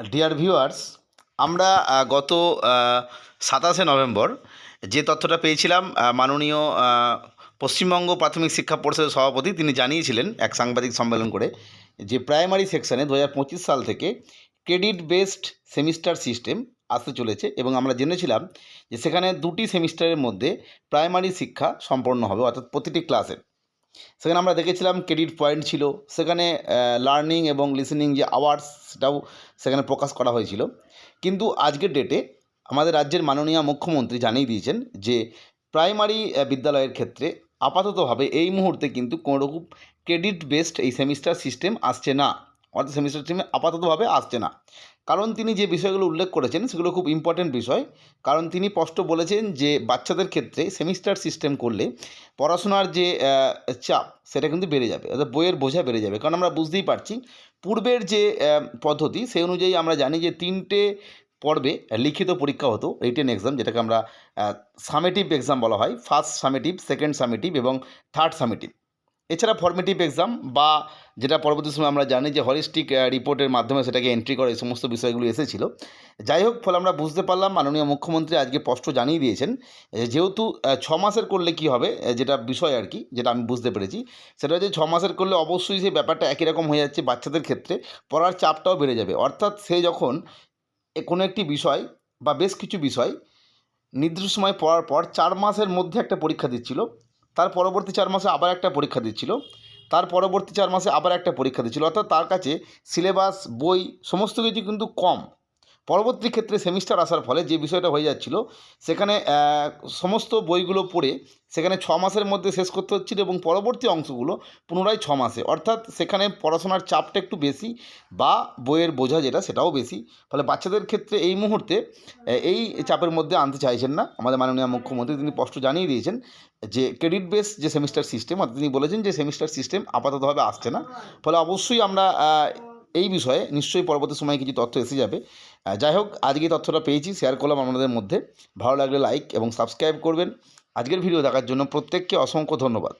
Dear viewers আমরা গত সাতাশে নভেম্বর যে তথ্যটা পেয়েছিলাম মাননীয় পশ্চিমবঙ্গ প্রাথমিক শিক্ষা পরিষদের সভাপতি, তিনি জানিয়েছিলেন এক সাংবাদিক সম্মেলন করে যে প্রাইমারি সেকশনে দু সাল থেকে ক্রেডিট বেসড সেমিস্টার সিস্টেম আসতে চলেছে এবং আমরা জেনেছিলাম যে সেখানে দুটি সেমিস্টারের মধ্যে প্রাইমারি শিক্ষা সম্পন্ন হবে, অর্থাৎ প্রতিটি ক্লাসের। সেখানে আমরা দেখেছিলাম ক্রেডিট পয়েন্ট ছিল, সেখানে লার্নিং এবং লিসেনিং যে আওয়ার্স সেটাও সেখানে প্রকাশ করা হয়েছিল। কিন্তু আজকের ডেটে আমাদের রাজ্যের মাননীয় মুখ্যমন্ত্রী জানিয়ে দিয়েছেন যে প্রাইমারি বিদ্যালয়ের ক্ষেত্রে আপাততভাবে এই মুহূর্তে কিন্তু কোনোরকম ক্রেডিট বেসড এই সেমিস্টার সিস্টেম আসছে না। অর্থাৎ সেমিস্টার সিস্টেম আপাততভাবে আসছে না। কারণ তিনি যে বিষয়গুলো উল্লেখ করেছেন সেগুলো খুব ইম্পর্টেন্ট বিষয়। কারণ তিনি স্পষ্ট বলেছেন যে বাচ্চাদের ক্ষেত্রে সেমিস্টার সিস্টেম করলে পড়াশোনার যে চাপ সেটা কিন্তু বেড়ে যাবে, অর্থাৎ বইয়ের বোঝা বেড়ে যাবে। কারণ আমরা বুঝতেই পারছি পূর্বের যে পদ্ধতি সেই অনুযায়ী আমরা জানি যে তিনটে পর্বে লিখিত পরীক্ষা হতো রিটেন এক্সাম যেটাকে আমরা সামেটিভ এক্সাম বলা হয় ফার্স্ট সামেটিভ সেকেন্ড সামেটিভ এবং থার্ড সামেটিভ এছাড়া ফর্মেটিভ এক্সাম বা যেটা পরবর্তী সময় আমরা জানি যে হলিস্টিক রিপোর্টের মাধ্যমে সেটাকে এন্ট্রি করে এই সমস্ত বিষয়গুলো এসেছিল। যাই হোক, ফলে আমরা বুঝতে পারলাম মাননীয় মুখ্যমন্ত্রী আজকে স্পষ্ট জানিয়ে দিয়েছেন যেহেতু ছ মাসের করলে কি হবে যেটা বিষয় আর কি, যেটা আমি বুঝতে পেরেছি, সেটা হচ্ছে ছ মাসের করলে অবশ্যই সেই ব্যাপারটা একই রকম হয়ে যাচ্ছে বাচ্চাদের ক্ষেত্রে, পড়ার চাপটাও বেড়ে যাবে। অর্থাৎ সে যখন কোনো একটি বিষয় বা বেশ কিছু বিষয় নির্দিষ্ট সময় পড়ার পর চার মাসের মধ্যে একটা পরীক্ষা দিচ্ছিল তার পরবর্তী চার মাসে আবার একটা পরীক্ষা দিচ্ছিল। তার পরবর্তী চার মাসে আবার একটা পরীক্ষা দিচ্ছিল। অর্থাৎ তার কাছে সিলেবাস, বই, সমস্ত কিছু কিন্তু কম। পরবর্তী ক্ষেত্রে সেমিস্টার আসার ফলে যে বিষয়টা হয়ে যাচ্ছিল, সেখানে সমস্ত বইগুলো পড়ে সেখানে ছ মাসের মধ্যে শেষ করতে হচ্ছিল এবং পরবর্তী অংশগুলো পুনরায় ছ মাসে। অর্থাৎ সেখানে পড়াশোনার চাপটা একটু বেশি বা বইয়ের বোঝা যেটা সেটাও বেশি। ফলে বাচ্চাদের ক্ষেত্রে এই মুহূর্তে এই চাপের মধ্যে আনতে চাইছেন না। আমাদের মাননীয় মুখ্যমন্ত্রী তিনি স্পষ্ট জানিয়ে দিয়েছেন যে ক্রেডিট বেস যে সেমিস্টার সিস্টেম অর্থাৎ তিনি বলেছেন যে সেমিস্টার সিস্টেম আপাততভাবে আসছে না। ফলে অবশ্যই আমরা এই বিষয়ে নিশ্চয়ই পরবর্তী সময়ে কিছু তথ্য এসে যাবে। যাই হোক, আজকে তথ্যটা পেয়েছি শেয়ার করলাম আপনাদের মধ্যে। ভালো লাগলে লাইক এবং সাবস্ক্রাইব করবেন। আজকের ভিডিও দেখার জন্য প্রত্যেককে অসংখ্য ধন্যবাদ।